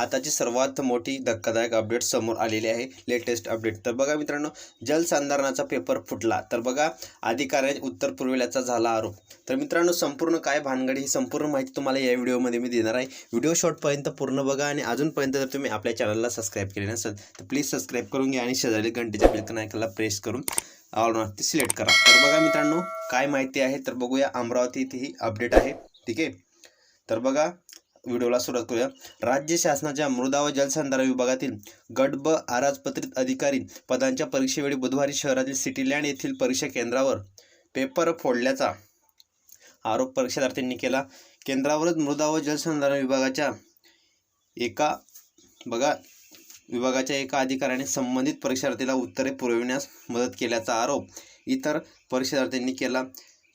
आताची सर्वात मोठी धक्कादायक अपडेट समोर आलेली आहे लेटेस्ट अपडेट तर बघा मित्रांनो जलसंधारणाचा पेपर फुटला. तर बघा अधिकाऱ्याने उत्तर पुरविल्याचा झाला आरोप. तर मित्रांनो संपूर्ण काय भानगडी ही संपूर्ण माहिती तुम्हाला या व्हिडिओमध्ये मी देणार आहे. व्हिडिओ शॉर्टपर्यंत पूर्ण बघा आणि अजूनपर्यंत जर तुम्ही आपल्या चॅनलला सबस्क्राईब केले नसेल तर प्लीज सबस्क्राईब करून घ्या आणि शेजारी घंटेच्या बिलकन ऐकायला प्रेस करून ऑल ते सिलेक्ट करा. तर बघा मित्रांनो काय माहिती आहे? तर बघूया अमरावती इथे ही अपडेट आहे. ठीक आहे? तर बघा व्हिडिओला सुरुवात करूया. राज्य शासनाच्या मृदा व जलसंधारण विभागातील गट ब आराजपत्रित अधिकारी पदांच्या परीक्षेवेळी बुधवारी शहरातील सिटीलँड येथील परीक्षा केंद्रावर पेपर फोडल्याचा आरोप परीक्षार्थींनी केला. केंद्रावरच मृदा व जलसंधारण विभागाच्या एका बघा विभागाच्या एका अधिकाऱ्याने संबंधित परीक्षार्थीला उत्तरे पुरविण्यास मदत केल्याचा आरोप इतर परीक्षार्थींनी केला.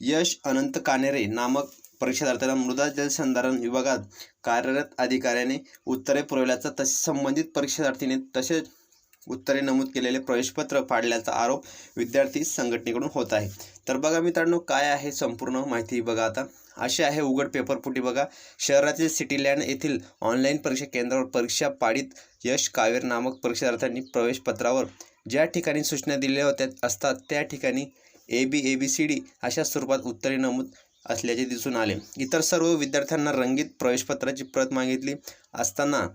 यश अनंत कानेरे नामक परीक्षार्थ्यांना मृदा जलसंधारण विभागात कार्यरत अधिकाऱ्याने उत्तरे पुरवल्याचा तसेच संबंधित परीक्षार्थीने तसेच उत्तरे नमूद केलेले प्रवेशपत्र फाडल्याचा आरोप विद्यार्थी संघटनेकडून होत आहे. तर बघा मित्रांनो काय आहे संपूर्ण माहिती बघा आता. असे आहे उघड पेपरपुटी बघा. शहरातील सिटीलँड येथील ऑनलाईन परीक्षा केंद्रावर परीक्षा पाडीत यश कावेर नामक परीक्षार्थ्यांनी प्रवेशपत्रावर ज्या ठिकाणी सूचना दिलेल्या होत्या असतात त्या ठिकाणी A B A B C D अशा स्वरूपात उत्तरे नमूद असल्याचे दिसून आले. इतर सर्व विद्यार्थ्यांना रंगीत प्रवेशपत्राची प्रत मागितली असताना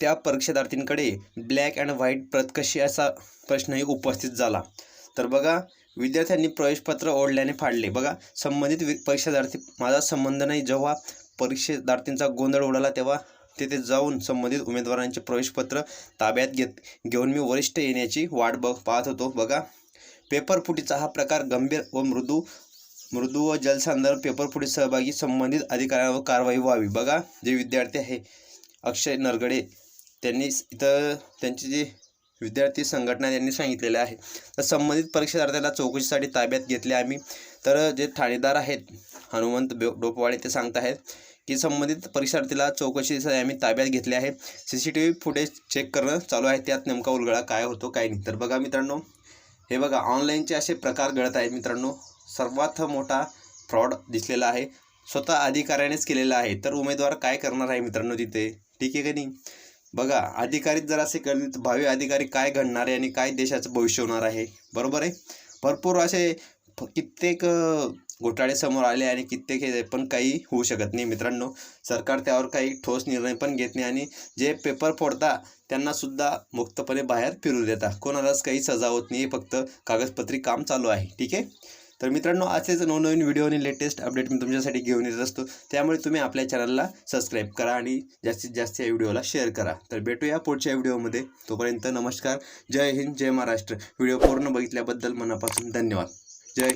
त्या परीक्षार्थींकडे ब्लॅक अँड व्हाईट प्रत कशी असा प्रश्नही उपस्थित झाला. तर बघा विद्यार्थ्यांनी प्रवेशपत्र ओढल्याने फाडले. बघा संबंधित वि परीक्षार्थी माझा संबंध नाही. जेव्हा परीक्षार्थींचा गोंधळ उडाला तेव्हा तिथे जाऊन संबंधित उमेदवारांचे प्रवेशपत्र ताब्यात घेत घेऊन मी वरिष्ठ येण्याची वाट बघ पाहत होतो. बघा पेपरफुटीचा हा प्रकार गंभीर व मृदू मृदू व जलसंदर्भ पेपर पुढे सहभागी संबंधित अधिकाऱ्यांवर कारवाई व्हावी. बघा जे विद्यार्थी आहे अक्षय नरगडे त्यांनी इथं त्यांची जी विद्यार्थी संघटना त्यांनी सांगितलेल्या आहे. तर संबंधित परीक्षार्थ्याला चौकशीसाठी ताब्यात घेतले आम्ही. तर जे ठाणेदार आहेत हनुमंत बे डोपवाडे ते सांगत आहेत की संबंधित परीक्षार्थीला चौकशीसाठी आम्ही ताब्यात घेतले आहे. C C T V footage check करणं चालू आहे. त्यात नेमका उलगडा काय होतो काय नाही. तर बघा मित्रांनो हे बघा ऑनलाईनचे असे प्रकार घडत आहेत मित्रांनो. सर्वात मोठा फ्रॉड दिसलेला आहे. स्वतः अधिकाऱ्यानेच केलेला आहे. तर उमेदवार काय करणार आहे मित्रांनो तिथे? ठीक आहे का नाही? बघा अधिकारीच जर असे करतील तर भावी अधिकारी काय घडणार आहे आणि काय देशाचं भविष्य होणार आहे. बरोबर आहे? भरपूर असे कित्येक घोटाळे समोर आले आणि कित्येक हे पण काही होऊ शकत नाही मित्रांनो. सरकार त्यावर काही ठोस निर्णय पण घेत नाही आणि जे पेपर फोडता त्यांनासुद्धा मुक्तपणे बाहेर फिरू देता. कोणालाच काही सजा होत नाही. फक्त कागदपत्री काम चालू आहे. ठीक आहे? तर मित्रांनो असेच नवनवीन व्हिडिओ आणि लेटेस्ट अपडेट मी तुमच्यासाठी घेऊन येत असतो. त्यामुळे तुम्ही आपल्या चॅनलला सबस्क्राईब करा आणि जास्तीत जास्त या व्हिडिओला शेअर करा. तर भेटूया पुढच्या व्हिडिओमध्ये तोपर्यंत नमस्कार. जय हिंद जय महाराष्ट्र. व्हिडिओ पूर्ण बघितल्याबद्दल मनापासून धन्यवाद. जय हिंद.